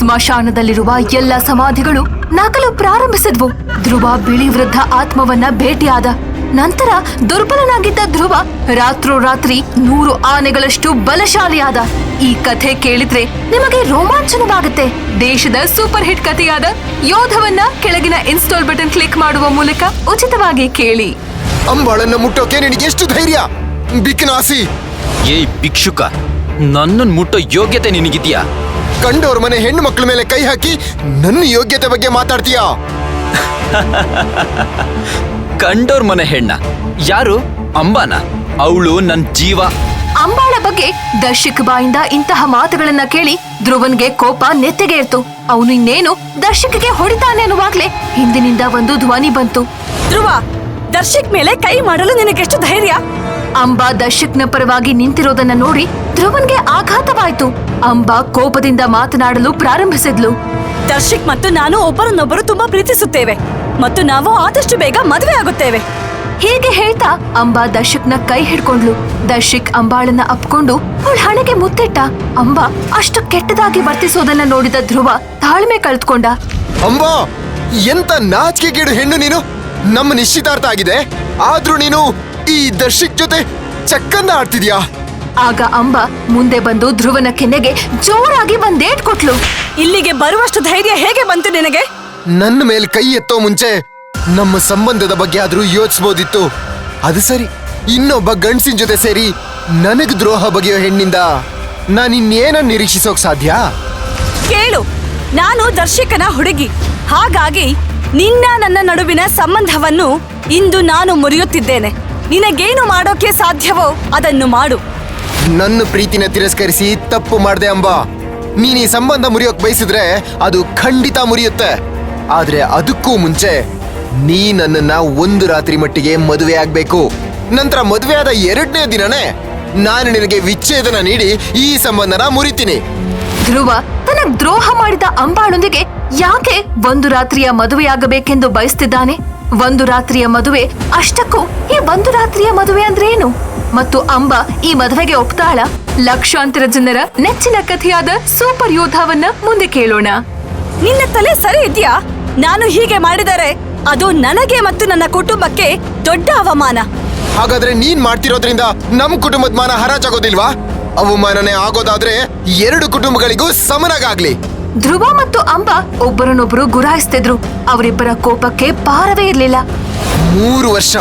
ಸ್ಮಶಾನದಲ್ಲಿರುವ ಎಲ್ಲ ಸಮಾಧಿಗಳು ನಕಲು ಪ್ರಾರಂಭಿಸಿದ್ವು. ಧ್ರುವ ಬಿಳಿ ವೃದ್ಧ ಆತ್ಮವನ್ನ ಭೇಟಿಯಾದ ನಂತರ ದುರ್ಬಲನಾಗಿದ್ದ ಧ್ರುವ ರಾತ್ರೋರಾತ್ರಿ ನೂರು ಆನೆಗಳಷ್ಟು ಬಲಶಾಲಿಯಾದ. ಈ ಕಥೆ ಕೇಳಿದ್ರೆ ನಿಮಗೆ ರೋಮಾಂಚನವಾಗುತ್ತೆ. ದೇಶದ ಸೂಪರ್ ಹಿಟ್ ಕಥೆಯಾದ ಯೋಧವನ್ನ ಕೆಳಗಿನ ಇನ್ಸ್ಟಾಲ್ ಬಟನ್ ಕ್ಲಿಕ್ ಮಾಡುವ ಮೂಲಕ ಉಚಿತವಾಗಿ ಕೇಳಿ. ಅಂಬಾಳನ್ನ ಮುಟ್ಟೋಕೆ ನಿನಗೆ ಎಷ್ಟು ಧೈರ್ಯ? ಬಿಕ್ನಾಸಿ. ಏ ಭಿಕ್ಷುಕ. ನನ್ನನ್ನು ಮುಟ್ಟೋ ಯೋಗ್ಯತೆ ನಿನಗಿದ್ಯಾ? ಕಂಡೋರ್ ಮನೆ ಹೆಣ್ಣು ಮಕ್ಕಳ ಮೇಲೆ ಕೈ ಹಾಕಿ ನನ್ನ ಯೋಗ್ಯತೆ ಬಗ್ಗೆ ಮಾತಾಡ್ತೀಯಾ? ಕಂಡೋರ್ ಮನೆ ಹೆಣ್ಣ. ಯಾರು? ಅಂಬಾನ. ಅವಳು ನನ್ ಜೀವ. ಅಂಬಾಳ ಬಗ್ಗೆ ದರ್ಶಕ್ ಬಾಯಿಂದ ಇಂತಹ ಮಾತುಗಳನ್ನ ಕೇಳಿ ಧ್ರುವನ್ಗೆ ಕೋಪ ನೆತ್ತಿಗೆ ಇರ್ತು. ಅವನು ಇನ್ನೇನು ದರ್ಶಕ್ಗೆ ಹೊಡಿತಾನೆ ಅನ್ನುವಾಗ್ಲೇ ಹಿಂದಿನಿಂದ ಒಂದು ಧ್ವನಿ ಬಂತು. ಧ್ರುವ ದರ್ಶಕ್ ಮೇಲೆ ಕೈ ಮಾಡಲು ನಿನಗೆಷ್ಟು ಧೈರ್ಯ? ಅಂಬಾ ದರ್ಶಕ್ನ ಪರವಾಗಿ ನಿಂತಿರೋದನ್ನ ನೋಡಿ ಧ್ರುವನ್ಗೆ ಆಘಾತವಾಯ್ತು. ಅಂಬಾ ಕೋಪದಿಂದ ಮಾತನಾಡಲು ಪ್ರಾರಂಭಿಸಿದ್ಲು. ದರ್ಶಕ್ ಮತ್ತು ನಾನು ಒಬ್ಬರನ್ನೊಬ್ಬರು ತುಂಬಾ ಪ್ರೀತಿಸುತ್ತೇವೆ ಮತ್ತು ನಾವು ಆದಷ್ಟು ಬೇಗ ಮದುವೆ ಆಗುತ್ತೇವೆ. ಹೀಗೆ ಹೇಳ್ತಾ ಅಂಬಾ ದರ್ಶಕ್ನ ಕೈ ಹಿಡ್ಕೊಂಡ್ಲು. ದರ್ಶಕ್ ಅಂಬಾಳನ್ನ ಅಪ್ಕೊಂಡು ಅವಳ ಹಣೆಗೆ ಮುತ್ತಿಟ್ಟ. ಅಂಬಾ ಅಷ್ಟು ಕೆಟ್ಟದಾಗಿ ವರ್ತಿಸೋದನ್ನ ನೋಡಿದ ಧ್ರುವ ತಾಳ್ಮೆ ಕಳ್ತ್ಕೊಂಡ ಅಂಬಾ ಎಂತ ನಾಚಿಕೆಗೇಡು ಹೆಣ್ಣು ನೀನು? ನಮ್ಮ ನಿಶ್ಚಿತಾರ್ಥ ಆಗಿದೆ. ಆದ್ರೂ ನೀನು ಈ ದರ್ಶಕ್ ಜೊತೆ ಚಕ್ಕನ್ನ ಆಡ್ತಿದ್ಯಾ? ಆಗ ಅಂಬ ಮುಂದೆ ಬಂದು ಧ್ರುವನ ಕೆನ್ನೆಗೆ ಜೋರಾಗಿ ಒಂದೇಟ್ ಕೊಟ್ಲು. ಇಲ್ಲಿಗೆ ಬರುವಷ್ಟು ಧೈರ್ಯ ಹೇಗೆ ಬಂತು ನಿನಗೆ? ನನ್ನ ಮೇಲೆ ಕೈ ಎತ್ತೋ ಮುಂಚೆ ನಮ್ಮ ಸಂಬಂಧದ ಬಗ್ಗೆ ಆದ್ರೂ ಯೋಚಿಸ್ಬೋದಿತ್ತು. ಅದು ಸರಿ ಇನ್ನೊಬ್ಬ ಗಂಡ್ಸಿನ ಜೊತೆ ಸೇರಿ ನನಗ್ ದ್ರೋಹ ಬಗೆಯೋ ಹೆಣ್ಣಿಂದ ನಾನಿನ್ನೇನ ನಿರೀಕ್ಷಿಸೋಕ್ ಸಾಧ್ಯ? ಕೇಳು ನಾನು ದರ್ಶಕನ ಹುಡುಗಿ. ಹಾಗಾಗಿ ನಿನ್ನ ನನ್ನ ನಡುವಿನ ಸಂಬಂಧವನ್ನು ಇಂದು ನಾನು ಮುರಿಯುತ್ತಿದ್ದೇನೆ. ನಿನಗೇನು ಮಾಡೋಕೆ ಸಾಧ್ಯವೋ ಅದನ್ನು ಮಾಡು. ನನ್ನ ಪ್ರೀತಿನ ತಿರಸ್ಕರಿಸಿ ತಪ್ಪು ಮಾಡಿದೆ ಅಂಬಾ. ನೀನ್ ಈ ಸಂಬಂಧ ಮುರಿಯೋಕ್ ಬಯಸಿದ್ರೆ ಅದು ಖಂಡಿತ ಮುರಿಯುತ್ತೆ. ಆದ್ರೆ ಅದಕ್ಕೂ ಮುಂಚೆ ನೀ ನನ್ನನ್ನ ಒಂದು ರಾತ್ರಿ ಮಟ್ಟಿಗೆ ಮದುವೆ ಆಗ್ಬೇಕು. ನಂತರ ಮದುವೆ ಆದ ಎರಡನೇ ದಿನನೇ ನಾನು ನಿನಗೆ ವಿಚ್ಛೇದನ ನೀಡಿ ಈ ಸಂಬಂಧನ ಮುರಿತೀನಿ. ಧ್ರುವ ತನ್ನ ದ್ರೋಹ ಮಾಡಿದ ಅಂಬಾಳೊಂದಿಗೆ ಯಾಕೆ ಒಂದು ರಾತ್ರಿಯ ಮದುವೆಯಾಗಬೇಕೆಂದು ಬಯಸ್ತಿದ್ದಾನೆ? ಒಂದು ರಾತ್ರಿಯ ಮದುವೆ ಅಷ್ಟಕ್ಕೂ ಈ ಒಂದು ರಾತ್ರಿಯ ಮದುವೆ ಅಂದ್ರೆ ಏನು? ಮತ್ತು ಅಂಬ ಈ ಮದುವೆಗೆ ಒಪ್ತಾಳ? ಲಕ್ಷಾಂತರ ಜನರ ನೆಚ್ಚಿನ ಕಥೆಯಾದ ಸೂಪರ್ ಯೋಧವನ್ನ ಮುಂದೆ ಕೇಳೋಣ. ನಿನ್ನ ತಲೆ ಸರಿ ಇದ್ಯಾ? ನಾನು ಹೀಗೆ ಮಾಡಿದರೆ ಅದು ನನಗೆ ಮತ್ತು ನನ್ನ ಕುಟುಂಬಕ್ಕೆ ದೊಡ್ಡ ಅವಮಾನ. ಹಾಗಾದ್ರೆ ನೀನ್ ಮಾಡ್ತಿರೋದ್ರಿಂದ ನಮ್ ಕುಟುಂಬದ ಮಾನ ಹರಾಜಾಗೋದಿಲ್ವಾ? ಅವಮಾನನೇ ಆಗೋದಾದ್ರೆ ಎರಡು ಕುಟುಂಬಗಳಿಗೂ ಸಮನಾಗಾಗ್ಲಿ. ಧ್ರುವ ಮತ್ತು ಅಂಬ ಒಬ್ಬರನ್ನೊಬ್ಬರು ಗುರಾಯಿಸ್ತಿದ್ರು. ಅವರಿಬ್ಬರ ಕೋಪಕ್ಕೆ ಪಾರವೇ ಇರಲಿಲ್ಲ. ಮೂರು ವರ್ಷ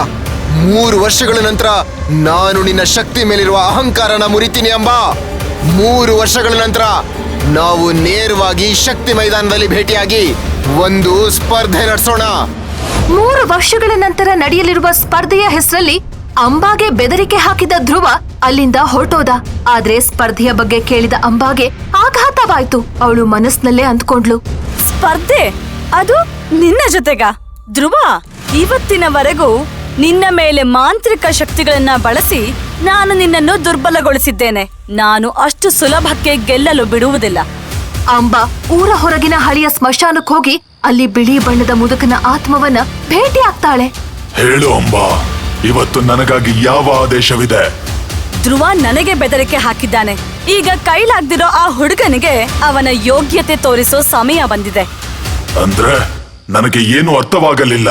ಮೂರು ವರ್ಷಗಳ ನಂತರ ನಾನು ನಿನ್ನ ಶಕ್ತಿ ಮೇಲಿರುವ ಅಹಂಕಾರನ ಮುರಿತೀನಿ ಅಂಬಾ. ಮೂರು ವರ್ಷಗಳ ನಂತರ ನಾವು ನೇರವಾಗಿ ಶಕ್ತಿ ಮೈದಾನದಲ್ಲಿ ಭೇಟಿಯಾಗಿ ಒಂದು ಸ್ಪರ್ಧೆ ನಡೆಸೋಣ. ಮೂರು ವರ್ಷಗಳ ನಂತರ ನಡೆಯಲಿರುವ ಸ್ಪರ್ಧೆಯ ಹೆಸರಲ್ಲಿ ಅಂಬಾಗೆ ಬೆದರಿಕೆ ಹಾಕಿದ ಧ್ರುವ ಅಲ್ಲಿಂದ ಹೊರಟೋದ. ಆದ್ರೆ ಸ್ಪರ್ಧೆಯ ಬಗ್ಗೆ ಕೇಳಿದ ಅಂಬಾಗೆ ಆಘಾತವಾಯ್ತು. ಅವಳು ಮನಸ್ನಲ್ಲೇ ಅಂದ್ಕೊಂಡ್ಲು ಸ್ಪರ್ಧೆ? ಅದು ನಿನ್ನ ಜೊತೆಗ? ಧ್ರುವ ಇವತ್ತಿನವರೆಗೂ ನಿನ್ನ ಮೇಲೆ ಮಾಂತ್ರಿಕ ಶಕ್ತಿಗಳನ್ನ ಬಳಸಿ ನಾನು ನಿನ್ನನ್ನು ದುರ್ಬಲಗೊಳಿಸಿದ್ದೇನೆ. ನಾನು ಅಷ್ಟು ಸುಲಭಕ್ಕೆ ಗೆಲ್ಲಲು ಬಿಡುವುದಿಲ್ಲ. ಅಂಬಾ ಊರ ಹೊರಗಿನ ಹಳಿಯ ಸ್ಮಶಾನಕ್ಕೆ ಹೋಗಿ ಅಲ್ಲಿ ಬಿಳಿ ಬಣ್ಣದ ಮುದುಕನ ಆತ್ಮವನ್ನ ಭೇಟಿ ಆಗ್ತಾಳೆ ಹೇಳು ಅಂಬಾ. ಇವತ್ತು ನನಗಾಗಿ ಯಾವ ಆದೇಶವಿದೆ? ಧ್ರುವ ನನಗೆ ಬೆದರಿಕೆ ಹಾಕಿದ್ದಾನೆ. ಈಗ ಕೈಲಾಗ್ದಿರೋ ಆ ಹುಡುಗನಿಗೆ ಅವನ ಯೋಗ್ಯತೆ ತೋರಿಸೋ ಸಮಯ ಬಂದಿದೆ. ಅಂದ್ರೆ ನನಗೆ ಏನು ಅರ್ಥವಾಗಲಿಲ್ಲ?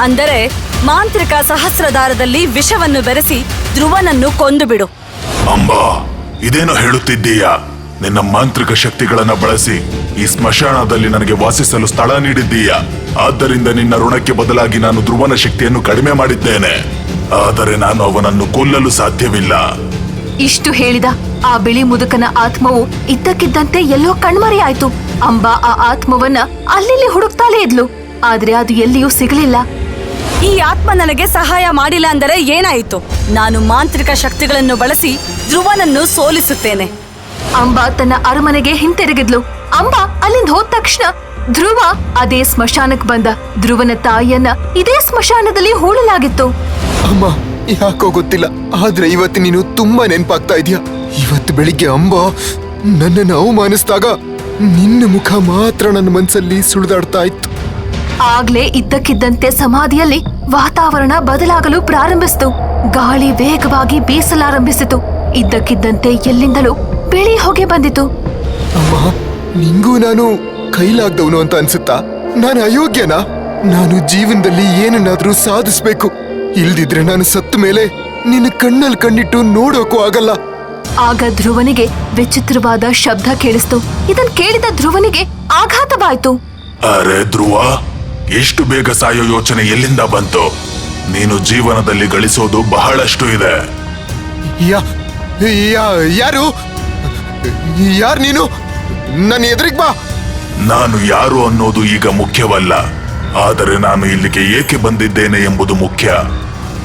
ಅಂದರೆ ಮಾಂತ್ರಿಕ ಸಹಸ್ರದಾರದಲ್ಲಿ ವಿಷವನ್ನು ಬೆರೆಸಿ ಧ್ರುವನನ್ನು ಕೊಂದು ಬಿಡು ಅಂಬಾ ಇದೇನೋ ಹೇಳುತ್ತಿದ್ದೀಯಾ? ನಿನ್ನ ಮಾಂತ್ರಿಕ ಶಕ್ತಿಗಳನ್ನ ಬಳಸಿ ಈ ಸ್ಮಶಾನದಲ್ಲಿ ನನಗೆ ವಾಸಿಸಲು ಸ್ಥಳ ನೀಡಿದ್ದೀಯ? ಆದ್ದರಿಂದ ನಿನ್ನ ಋಣಕ್ಕೆ ಬದಲಾಗಿ ನಾನು ಧ್ರುವನ ಶಕ್ತಿಯನ್ನು ಕಡಿಮೆ ಮಾಡಿದ್ದೇನೆ. ಆದರೆ ನಾನು ಅವನನ್ನು ಕೊಲ್ಲಲು ಸಾಧ್ಯವಿಲ್ಲ. ಇಷ್ಟು ಹೇಳಿದ ಆ ಬಿಳಿ ಮುದುಕನ ಆತ್ಮವು ಇದ್ದಕ್ಕಿದ್ದಂತೆ ಎಲ್ಲೋ ಕಣ್ಮರೆಯಾಯ್ತು. ಅಂಬಾ ಆ ಆತ್ಮವನ್ನ ಅಲ್ಲಿ ಹುಡುಕ್ತಾಲೇ ಇದ್ಲು. ಆದ್ರೆ ಅದು ಎಲ್ಲಿಯೂ ಸಿಗಲಿಲ್ಲ. ಈ ಆತ್ಮ ನನಗೆ ಸಹಾಯ ಮಾಡಿಲ್ಲ ಅಂದರೆ ಏನಾಯಿತು? ನಾನು ಮಾಂತ್ರಿಕ ಶಕ್ತಿಗಳನ್ನು ಬಳಸಿ ಧ್ರುವನನ್ನು ಸೋಲಿಸುತ್ತೇನೆ. ಅಂಬಾ ತನ್ನ ಅರಮನೆಗೆ ಹಿಂತಿರುಗಿದ್ಲು. ಅಂಬಾ ಅಲ್ಲಿಂದ ಹೋದ ತಕ್ಷಣ ಧ್ರುವ ಅದೇ ಸ್ಮಶಾನಕ್ ಬಂದ. ಧ್ರುವನ ತಾಯಿಯನ್ನ ಇದೇ ಸ್ಮಶಾನದಲ್ಲಿ ಹೂಳಲಾಗಿತ್ತು. ಅಮ್ಮ ಯಾಕೋ ಗೊತ್ತಿಲ್ಲ. ಆದ್ರೆ ಇವತ್ತು ನೀನು ತುಂಬಾ ನೆನ್ಪಾಗ್ತಾ ಇದೀಯ? ಇವತ್ತು ಬೆಳಿಗ್ಗೆ ಅಂಬ ನನ್ನನ್ನು ಅವಮಾನಿಸಿದಾಗ ನಿನ್ನ ಮುಖ ಮಾತ್ರ ನನ್ನ ಮನ್ಸಲ್ಲಿ ಸುಳಿದಾಡ್ತಾ ಇತ್ತು. ಆಗ್ಲೇ ಇದ್ದಕ್ಕಿದ್ದಂತೆ ಸಮಾಧಿಯಲ್ಲಿ ವಾತಾವರಣ ಬದಲಾಗಲು ಪ್ರಾರಂಭಿಸಿತು. ಗಾಳಿ ವೇಗವಾಗಿ ಬೀಸಲಾರಂಭಿಸಿತು. ಇದ್ದಕ್ಕಿದ್ದಂತೆ ಎಲ್ಲಿಂದಲೂ ಬಿಳಿ ಹೊಗೆ ಬಂದಿತು. ಅಮ್ಮ ನಿಂಗೂ ನಾನು ಕೈಲಾಗ್ದವನು ಅಂತ ಅನ್ಸುತ್ತಾ? ನಾನು ಅಯೋಗ್ಯನಾ? ನಾನು ಜೀವನದಲ್ಲಿ ಏನನ್ನಾದ್ರೂ ಸಾಧಿಸ್ಬೇಕು. ಇಲ್ದಿದ್ರೆ ನಾನು ಸತ್ತ ಮೇಲೆ ನಿನ್ನ ಕಣ್ಣಲ್ಲಿ ಕಣ್ಣಿಟ್ಟು ನೋಡೋಕೂ ಆಗಲ್ಲ. ಆಗ ಧ್ರುವನಿಗೆ ವಿಚಿತ್ರವಾದ ಶಬ್ದ ಕೇಳಿಸ್ತು. ಇದನ್ ಕೇಳಿದ ಧ್ರುವನಿಗೆ ಆಘಾತವಾಯ್ತು. ಅರೆ ಧ್ರುವ ಎಷ್ಟು ಬೇಗ ಸಾಯೋ ಯೋಚನೆ ಎಲ್ಲಿಂದ ಬಂತು? ನೀನು ಜೀವನದಲ್ಲಿ ಗಳಿಸೋದು ಬಹಳಷ್ಟು ಇದೆ. ಯಾ ಯಾ- ಯಾರು? ಯಾರು ನೀನು? ನನ್ನ ಎದುರಿಗೆ ಬಾ. ನಾನು ಯಾರು ಅನ್ನೋದು ಈಗ ಮುಖ್ಯವಲ್ಲ. ಆದರೆ ನಾನು ಇಲ್ಲಿಗೆ ಏಕೆ ಬಂದಿದ್ದೇನೆ ಎಂಬುದು ಮುಖ್ಯ.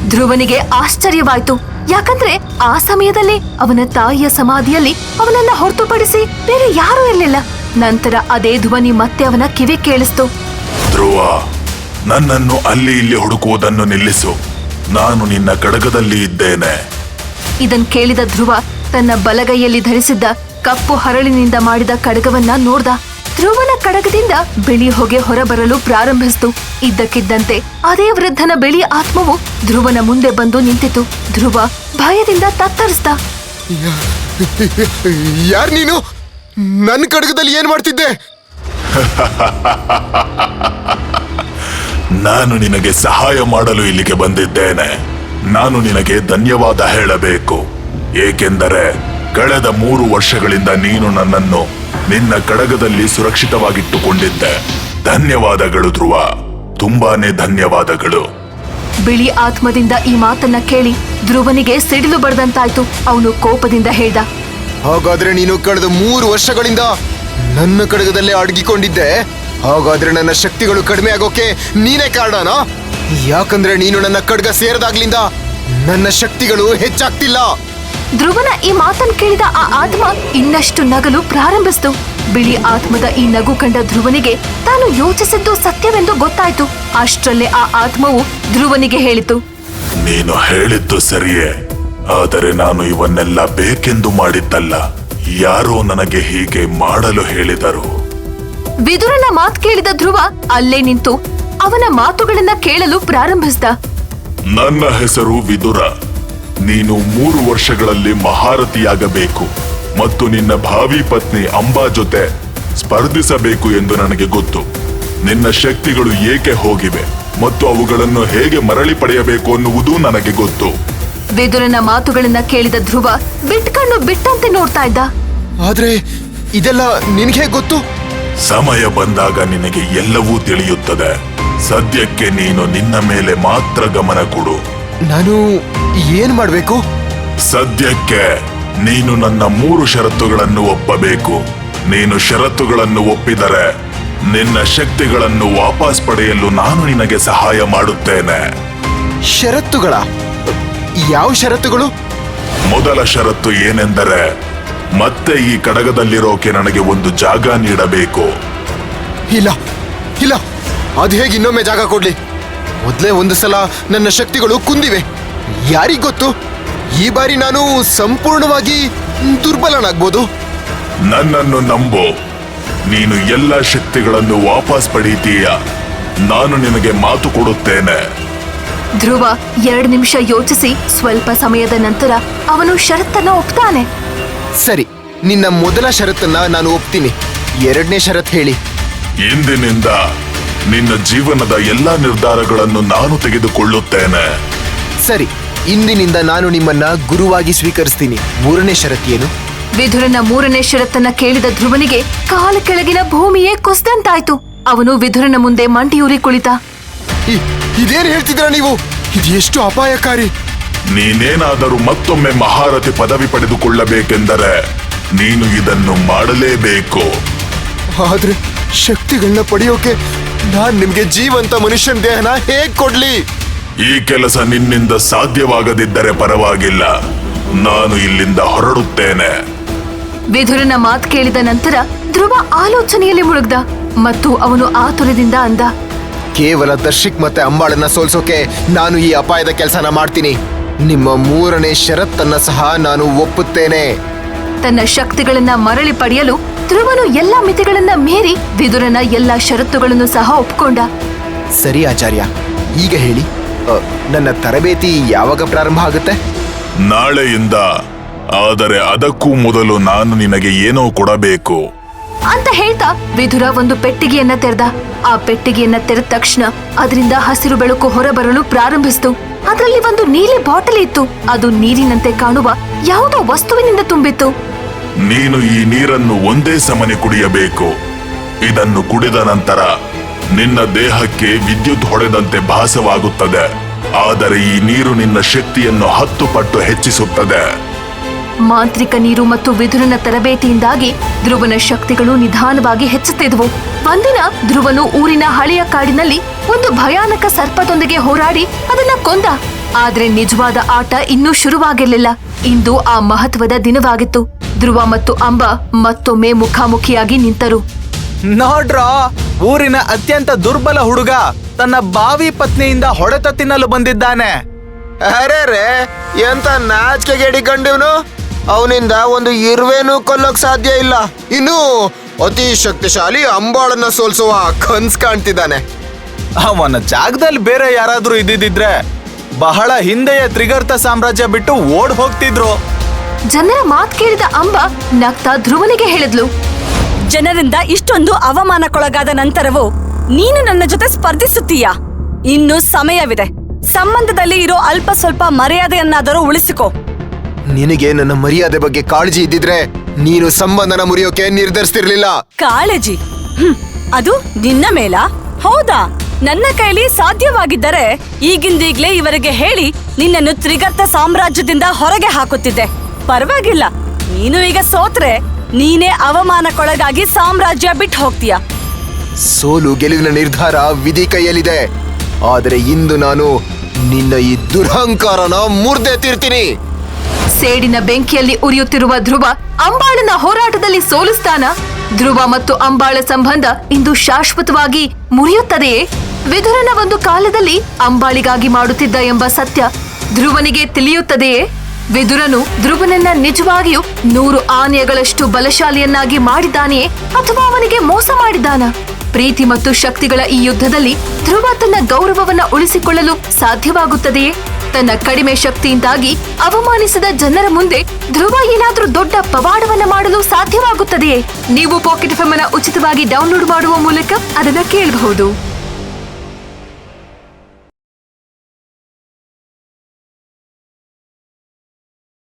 ಧ್ರುವನಿಗೆ ಆಶ್ಚರ್ಯವಾಯ್ತು. ಯಾಕಂದ್ರೆ ಆ ಸಮಯದಲ್ಲಿ ಅವನ ತಾಯಿಯ ಸಮಾಧಿಯಲ್ಲಿ ಅವನನ್ನ ಹೊರತುಪಡಿಸಿ ಬೇರೆ ಯಾರೂ ಇರಲಿಲ್ಲ. ನಂತರ ಅದೇ ಧ್ವನಿ ಮತ್ತೆ ಅವನ ಕಿವಿ ಕೇಳಿಸ್ತು. ಧ್ರುವ ನನ್ನನ್ನು ಅಲ್ಲಿ ಇಲ್ಲಿ ಹುಡುಕುವುದನ್ನು ನಿಲ್ಲಿಸು. ನಾನು ನಿನ್ನ ಕಡಗದಲ್ಲಿ ಇದ್ದೇನೆ. ಇದನ್ ಕೇಳಿದ ಧ್ರುವ ತನ್ನ ಬಲಗೈಯಲ್ಲಿ ಧರಿಸಿದ್ದ ಕಪ್ಪು ಹರಳಿನಿಂದ ಮಾಡಿದ ಕಡಗವನ್ನ ನೋಡ್ದ ಧ್ರುವನ ಕಡಗದಿಂದ ಬಿಳಿ ಹೊಗೆ ಹೊರಬರಲು ಪ್ರಾರಂಭಿಸಿತು. ಇದ್ದಕ್ಕಿದ್ದಂತೆ ಅದೇ ವೃದ್ಧನ ಬಿಳಿ ಆತ್ಮವು ಧ್ರುವನ ಮುಂದೆ ಬಂದು ನಿಂತಿತು. ಧ್ರುವ ಭಯದಿಂದ ತತ್ತರಿಸ್ದ. ಯಾರ್ ನೀನು? ನನ್ನ ಕಡಗದಲ್ಲಿ ಏನ್ ಮಾಡ್ತಿದ್ದೆ? ನಾನು ನಿನಗೆ ಸಹಾಯ ಮಾಡಲು ಇಲ್ಲಿಗೆ ಬಂದಿದ್ದೇನೆ. ನಾನು ನಿನಗೆ ಧನ್ಯವಾದ ಹೇಳಬೇಕು. ಏಕೆಂದರೆ ಕಳೆದ ಮೂರು ವರ್ಷಗಳಿಂದ ನೀನು ನನ್ನನ್ನು ನಿನ್ನ ಕಡಗದಲ್ಲಿ ಸುರಕ್ಷಿತವಾಗಿಟ್ಟುಕೊಂಡಿದ್ದೆ. ಧನ್ಯವಾದಗಳು ಧ್ರುವ. ತುಂಬಾನೇ ಧನ್ಯವಾದಗಳು. ಬಿಳಿ ಆತ್ಮದಿಂದ ಈ ಮಾತನ್ನ ಕೇಳಿ ಧ್ರುವನಿಗೆ ಸಿಡಿಲು ಬಡದಂತಾಯ್ತು. ಅವನು ಕೋಪದಿಂದ ಹೇಳ್ದ ಹಾಗಾದ್ರೆ ನೀನು ಕಳೆದ ಮೂರು ವರ್ಷಗಳಿಂದ ನನ್ನ ಕಡಗದಲ್ಲೇ ಅಡಗಿಕೊಂಡಿದ್ದೆ. ಹಾಗಾದ್ರೆ ನನ್ನ ಶಕ್ತಿಗಳು ಕಡಿಮೆ ಆಗೋಕೆ ನೀನೇ ಕಾರಣನಾ? ಯಾಕಂದ್ರೆ ನೀನು ನನ್ನ ಕಡ್ಗ ಸೇರದಾಗ್ಲಿಂದ ನನ್ನ ಶಕ್ತಿಗಳು ಹೆಚ್ಚಾಗ್ತಿಲ್ಲ. ಧ್ರುವನ ಈ ಮಾತನ್ನು ಕೇಳಿದ ಆ ಆತ್ಮ ಇನ್ನಷ್ಟು ನಗಲು ಪ್ರಾರಂಭಿಸಿತು. ಬಿಳಿ ಆತ್ಮದ ಈ ನಗು ಕಂಡ ಧ್ರುವನಿಗೆ ತಾನು ಯೋಚಿಸಿದ್ದು ಸತ್ಯವೆಂದು ಗೊತ್ತಾಯ್ತು. ಅಷ್ಟರಲ್ಲೇ ಆ ಆತ್ಮವು ಧ್ರುವನಿಗೆ ಹೇಳಿತು. ನೀನು ಹೇಳಿದ್ದು ಸರಿಯೇ ಆದರೆ ನಾನು ಇವನ್ನೆಲ್ಲ ಬೇಕೆಂದು ಮಾಡಿದ್ದಲ್ಲ. ಯಾರೋ ನನಗೆ ಹೀಗೆ ಮಾಡಲು ಹೇಳಿದರು. ವಿದುರನ ಮಾತು ಕೇಳಿದ ಧ್ರುವ ಅಲ್ಲೇ ನಿಂತು ಅವನ ಮಾತುಗಳನ್ನ ಕೇಳಲು ಪ್ರಾರಂಭಿಸಿದ. ನನ್ನ ಹೆಸರು ವಿದುರ. ನೀನು ಮೂರು ವರ್ಷಗಳಲ್ಲಿ ಮಹಾರಥಿಯಾಗಬೇಕು ಮತ್ತು ನಿನ್ನ ಭಾವಿ ಪತ್ನಿ ಅಂಬಾ ಜೊತೆ ಸ್ಪರ್ಧಿಸಬೇಕು ಎಂದು ನನಗೆ ಗೊತ್ತು. ನಿನ್ನ ಶಕ್ತಿಗಳು ಏಕೆ ಹೋಗಿವೆ ಮತ್ತು ಅವುಗಳನ್ನು ಹೇಗೆ ಮರಳಿ ಪಡೆಯಬೇಕು ಅನ್ನುವುದು ನನಗೆ ಗೊತ್ತು. ವಿದುರನ ಮಾತುಗಳನ್ನ ಕೇಳಿದ ಧ್ರುವ ಬಿಟ್ಕಣ್ಣು ಬಿಟ್ಟಂತೆ ನೋಡ್ತಾ ಇದ್ದ. ಆದ್ರೆ ಇದೆಲ್ಲ ನಿನಗೆ ಗೊತ್ತು? ಸಮಯ ಬಂದಾಗ ನಿನಗೆ ಎಲ್ಲವೂ ತಿಳಿಯುತ್ತದೆ. ಸದ್ಯಕ್ಕೆ ನೀನು ನಿನ್ನ ಮೇಲೆ ಮಾತ್ರ ಗಮನ ಕೊಡು. ನಾನು ಏನ್ ಮಾಡ್ಬೇಕು? ಸದ್ಯಕ್ಕೆ ನೀನು ನನ್ನ ಮೂರು ಷರತ್ತುಗಳನ್ನು ಒಪ್ಪಬೇಕು. ನೀನು ಷರತ್ತುಗಳನ್ನು ಒಪ್ಪಿದರೆ ನಿನ್ನ ಶಕ್ತಿಗಳನ್ನು ವಾಪಸ್ ಪಡೆಯಲು ನಾನು ನಿನಗೆ ಸಹಾಯ ಮಾಡುತ್ತೇನೆ. ಷರತ್ತುಗಳ? ಯಾವ ಷರತ್ತುಗಳು? ಮೊದಲ ಷರತ್ತು ಏನೆಂದರೆ ಮತ್ತೆ ಈ ಕಡಗದಲ್ಲಿರೋಕೆ ನನಗೆ ಒಂದು ಜಾಗ ನೀಡಬೇಕು. ಇಲ್ಲ ಇಲ್ಲ. ಅದು ಹೇಗೆ ಇನ್ನೊಮ್ಮೆ ಜಾಗ ಕೊಡ್ಲಿ? ಮೊದಲೇ ಒಂದು ಸಲ ನನ್ನ ಶಕ್ತಿಗಳು ಕುಂದಿವೆ. ಯಾರಿಗ್ ಗೊತ್ತು ಈ ಬಾರಿ ನಾನು ಸಂಪೂರ್ಣವಾಗಿ ದುರ್ಬಲನಾಗ್ಬೋದು. ನನ್ನನ್ನು ನಂಬು. ನೀನು ಎಲ್ಲ ಶಕ್ತಿಗಳನ್ನು ವಾಪಸ್ ಪಡೀತೀಯ ನಾನು ನಿನಗೆ ಮಾತು ಕೊಡುತ್ತೇನೆ. ಧ್ರುವ ಎರಡು ನಿಮಿಷ ಯೋಚಿಸಿ ಸ್ವಲ್ಪ ಸಮಯದ ನಂತರ ಅವನು ಷರತ್ತನ್ನ ಒಪ್ತಾನೆ. ಸರಿ ನಿನ್ನ ಮೊದಲ ಷರತ್ತನ್ನ ನಾನು ಒಪ್ತೀನಿ. ಎರಡನೇ ಷರತ್ ಹೇಳಿ. ಇಂದಿನಿಂದ ನಿನ್ನ ಜೀವನದ ಎಲ್ಲಾ ನಿರ್ಧಾರಗಳನ್ನು ನಾನು ತೆಗೆದುಕೊಳ್ಳುತ್ತೇನೆ. ಸರಿ ಇಂದಿನಿಂದ ನಾನು ನಿಮ್ಮನ್ನ ಗುರುವಾಗಿ ಸ್ವೀಕರಿಸ್ತೀನಿ. ಮೂರನೇ ಷರತ್ತೇನು ಏನು? ವಿದುರನ ಮೂರನೇ ಷರತ್ತನ್ನ ಕೇಳಿದ ಧ್ರುವನಿಗೆ ಕಾಲ ಕೆಳಗಿನ ಭೂಮಿಯೇ ಕುಸಿದಂತಾಯ್ತು. ಅವನು ವಿಧುರನ ಮುಂದೆ ಮಂಡಿಯೂರಿ ಕುಳಿತ. ಇದೇನು ಇದೇನ್ ಹೇಳ್ತಿದ್ರ ನೀವು? ಇದು ಎಷ್ಟು ಅಪಾಯಕಾರಿ. ನೀನೇನಾದರೂ ಮತ್ತೊಮ್ಮೆ ಮಹಾರಥಿ ಪದವಿ ಪಡೆದುಕೊಳ್ಳಬೇಕೆಂದರೆ ನೀನು ಇದನ್ನು ಮಾಡಲೇಬೇಕು. ಆದ್ರೆ ಶಕ್ತಿಗಳನ್ನ ಪಡೆಯೋಕೆ ನಾನ್ ನಿಮ್ಗೆ ಜೀವಂತ ಮನುಷ್ಯನ ದೇಹನ ಹೇಗ್ ಕೊಡ್ಲಿ? ಈ ಕೆಲಸ ನಿನ್ನಿಂದ ಸಾಧ್ಯವಾಗದಿದ್ದರೆ ಪರವಾಗಿಲ್ಲ. ನಾನು ಇಲ್ಲಿಂದ ಹೊರಡುತ್ತೇನೆ. ವಿಧುರನ ಮಾತು ಕೇಳಿದ ನಂತರ ಧ್ರುವ ಆಲೋಚನೆಯಲ್ಲಿ ಮುಳುಗ್ದ ಮತ್ತು ಅವನು ಆತುರದಿಂದ ಅಂದ ಕೇವಲ ದರ್ಶಿಕ್ ಮತ್ತೆ ಅಂಬಾಳನ್ನ ಸೋಲ್ಸೋಕೆ ನಾನು ಈ ಅಪಾಯದ ಕೆಲಸನ ಮಾಡ್ತೀನಿ. ನಿಮ್ಮ ಮೂರನೇ ಷರತ್ತನ್ನ ಸಹ ನಾನು ಒಪ್ಪುತ್ತೇನೆ. ತನ್ನ ಶಕ್ತಿಗಳನ್ನ ಮರಳಿ ಪಡೆಯಲು ಧ್ರುವನು ಎಲ್ಲಾ ಮಿತಿಗಳನ್ನ ಮೀರಿ ವಿದುರನ ಎಲ್ಲಾ ಷರತ್ತುಗಳನ್ನು ಸಹ ಒಪ್ಕೊಂಡ. ಸರಿ ಆಚಾರ್ಯ ಈಗ ಹೇಳಿ. ನನ್ನ ತರಬೇತಿ ಯಾವಾಗ ಪ್ರಾರಂಭ ಆಗುತ್ತೆ? ನಾಳೆಯಿಂದ. ಆದರೆ ಅದಕ್ಕೂ ಮೊದಲು ನಾನು ನಿನಗೆ ಏನೋ ಕೊಡಬೇಕು. ಅಂತ ಹೇಳ್ತಾ ವಿಧುರ ಒಂದು ಪೆಟ್ಟಿಗೆಯನ್ನ ತೆರೆದ. ಆ ಪೆಟ್ಟಿಗೆಯನ್ನ ತೆರೆದ ತಕ್ಷಣ ಅದರಿಂದ ಹಸಿರು ಬೆಳಕು ಹೊರಬರಲು ಪ್ರಾರಂಭಿಸಿತು. ಅದರಲ್ಲಿ ಒಂದು ನೀಲಿ ಬಾಟಲಿ ಇತ್ತು. ಅದು ನೀರಿನಂತೆ ಕಾಣುವ ಯಾವುದೋ ವಸ್ತುವಿನಿಂದ ತುಂಬಿತ್ತು. ನೀನು ಈ ನೀರನ್ನು ಒಂದೇ ಸಮನೆ ಕುಡಿಯಬೇಕು. ಇದನ್ನು ಕುಡಿದ ನಂತರ ನಿನ್ನ ದೇಹಕ್ಕೆ ವಿದ್ಯುತ್ ಹೊಡೆದಂತೆ ಭಾಸವಾಗುತ್ತದೆ. ಆದರೆ ಈ ನೀರು ನಿನ್ನ ಶಕ್ತಿಯನ್ನು ಹತ್ತು ಪಟ್ಟು ಹೆಚ್ಚಿಸುತ್ತದೆ. ಮಾಂತ್ರಿಕ ನೀರು ಮತ್ತು ವಿದುರನ ತರಬೇತಿಯಿಂದಾಗಿ ಧ್ರುವನ ಶಕ್ತಿಗಳು ನಿಧಾನವಾಗಿ ಹೆಚ್ಚುತ್ತಿದ್ವು. ಒಂದಿನ ಧ್ರುವನು ಊರಿನ ಹಳೆಯ ಕಾಡಿನಲ್ಲಿ ಒಂದು ಭಯಾನಕ ಸರ್ಪದೊಂದಿಗೆ ಹೋರಾಡಿ ಅದನ್ನ ಕೊಂದ. ಆದ್ರೆ ನಿಜವಾದ ಆಟ ಇನ್ನೂ ಶುರುವಾಗಿರ್ಲಿಲ್ಲ. ಇಂದು ಆ ಮಹತ್ವದ ದಿನವಾಗಿತ್ತು. ಧ್ರುವ ಮತ್ತು ಅಂಬ ಮತ್ತೊಮ್ಮೆ ಮುಖಾಮುಖಿಯಾಗಿ ನಿಂತರು. ನೋಡ್ರೋ ಊರಿನ ಅತ್ಯಂತ ದುರ್ಬಲ ಹುಡುಗ ತನ್ನ ಬಾವಿ ಪತ್ನಿಯಿಂದ ಹೊಡೆತ ತಿನ್ನಲು ಬಂದಿದ್ದಾನೆ. ಅರೆ ರೇ, ಎಂತ ನಾಚಿಕೆಗೇಡಿ ಕಂಡಿವ್ನು ಅವನಿಂದ ಒಂದು ಇರುವೆನೂ ಕೊಲ್ಲೋಕ್ ಸಾಧ್ಯ ಇಲ್ಲ. ಇನ್ನು ಅತಿ ಶಕ್ತಿಶಾಲಿ ಅಂಬಾಳನ್ನ ಸೋಲ್ಸುವ ಕನ್ಸ್ ಕಾಣ್ತಿದ್ದಾನೆ. ಅವನ ಜಾಗದಲ್ಲಿ ಬೇರೆ ಯಾರಾದ್ರೂ ಇದ್ದಿದ್ರೆ ಬಹಳ ಹಿಂದೆಯ ತ್ರಿಗರ್ತ ಸಾಮ್ರಾಜ್ಯ ಬಿಟ್ಟು ಓಡ್ ಹೋಗ್ತಿದ್ರು. ಜನರ ಮಾತ್ ಕೇಳಿದ ಅಂಬ ನಗ್ತಾ ಧ್ರುವನಿಗೆ ಹೇಳಿದ್ಲು. ಜನರಿಂದ ಇಷ್ಟೊಂದು ಅವಮಾನಕ್ಕೊಳಗಾದ ನಂತರವೂ ನೀನು ನನ್ನ ಜೊತೆ ಸ್ಪರ್ಧಿಸುತ್ತೀಯಾ? ಇನ್ನು ಸಮಯವಿದೆ. ಸಂಬಂಧದಲ್ಲಿ ಇರೋ ಅಲ್ಪ ಸ್ವಲ್ಪ ಮರ್ಯಾದೆಯನ್ನಾದರೂ ಉಳಿಸಿಕೋ. ನಿನಗೆ ನನ್ನ ಮರ್ಯಾದೆ ಬಗ್ಗೆ ಕಾಳಜಿ ಇದ್ದಿದ್ರೆ ನೀನು ಸಂಬಂಧನ ಮುರಿಯೋಕೆ ನಿರ್ಧರಿಸ್ತಿರ್ಲಿಲ್ಲ. ಕಾಳಜಿ? ಹ್ಮ್, ಅದು ನಿನ್ನ ಮೇಲ? ಹೌದಾ? ನನ್ನ ಕೈಲಿ ಸಾಧ್ಯವಾಗಿದ್ದರೆ ಈಗಿಂದೀಗ್ಲೇ ಇವರಿಗೆ ಹೇಳಿ ನಿನ್ನನ್ನು ತ್ರಿಗರ್ತ ಸಾಮ್ರಾಜ್ಯದಿಂದ ಹೊರಗೆ ಹಾಕುತ್ತಿದ್ದೆ. ಪರವಾಗಿಲ್ಲ ನೀನು ಈಗ ಸೋತ್ರೆ ನೀನೇ ಅವಮಾನಕ್ಕೊಳಗಾಗಿ ಸಾಮ್ರಾಜ್ಯ ಬಿಟ್ಟು ಹೋಗ್ತೀಯ. ಸೋಲು ಗೆಲುವಿನ ನಿರ್ಧಾರ ವಿಧಿ ಕೈಯಲ್ಲಿದೆ. ಆದರೆ ಇಂದು ನಾನು ನಿನ್ನ ಈ ದುರಹಂಕಾರನ ಮುರ್ದೆ ತೀರ್ತೀನಿ. ಸೇಡಿನ ಬೆಂಕಿಯಲ್ಲಿ ಉರಿಯುತ್ತಿರುವ ಧ್ರುವ ಅಂಬಾಳನ ಹೋರಾಟದಲ್ಲಿ ಸೋಲಿಸ್ತಾನ? ಧ್ರುವ ಮತ್ತು ಅಂಬಾಳ ಸಂಬಂಧ ಇಂದು ಶಾಶ್ವತವಾಗಿ ಮುರಿಯುತ್ತದೆಯೇ? ವಿಧುರನ ಒಂದು ಕಾಲದಲ್ಲಿ ಅಂಬಾಳಿಗಾಗಿ ಮಾಡುತ್ತಿದ್ದ ಎಂಬ ಸತ್ಯ ಧ್ರುವನಿಗೆ ತಿಳಿಯುತ್ತದೆಯೇ? ವಿದುರನು ಧ್ರುವನನ್ನ ನಿಜವಾಗಿಯೂ ನೂರು ಆನೆಗಳಷ್ಟು ಬಲಶಾಲಿಯನ್ನಾಗಿ ಮಾಡಿದ್ದಾನೆಯೇ ಅಥವಾ ಅವನಿಗೆ ಮೋಸ ಮಾಡಿದ್ದಾನ? ಪ್ರೀತಿ ಮತ್ತು ಶಕ್ತಿಗಳ ಈ ಯುದ್ಧದಲ್ಲಿ ಧ್ರುವ ತನ್ನ ಗೌರವವನ್ನ ಉಳಿಸಿಕೊಳ್ಳಲು ಸಾಧ್ಯವಾಗುತ್ತದೆಯೇ? ತನ್ನ ಕಡಿಮೆ ಶಕ್ತಿಯಿಂದಾಗಿ ಅವಮಾನಿಸಿದ ಜನರ ಮುಂದೆ ಧ್ರುವ ಏನಾದರೂ ದೊಡ್ಡ ಪವಾಡವನ್ನ ಮಾಡಲು ಸಾಧ್ಯವಾಗುತ್ತದೆಯೇ? ನೀವು ಪಾಕೆಟ್ ಫೆಮನ ಉಚಿತವಾಗಿ ಡೌನ್ಲೋಡ್ ಮಾಡುವ ಮೂಲಕ ಅದನ್ನ ಕೇಳಬಹುದು.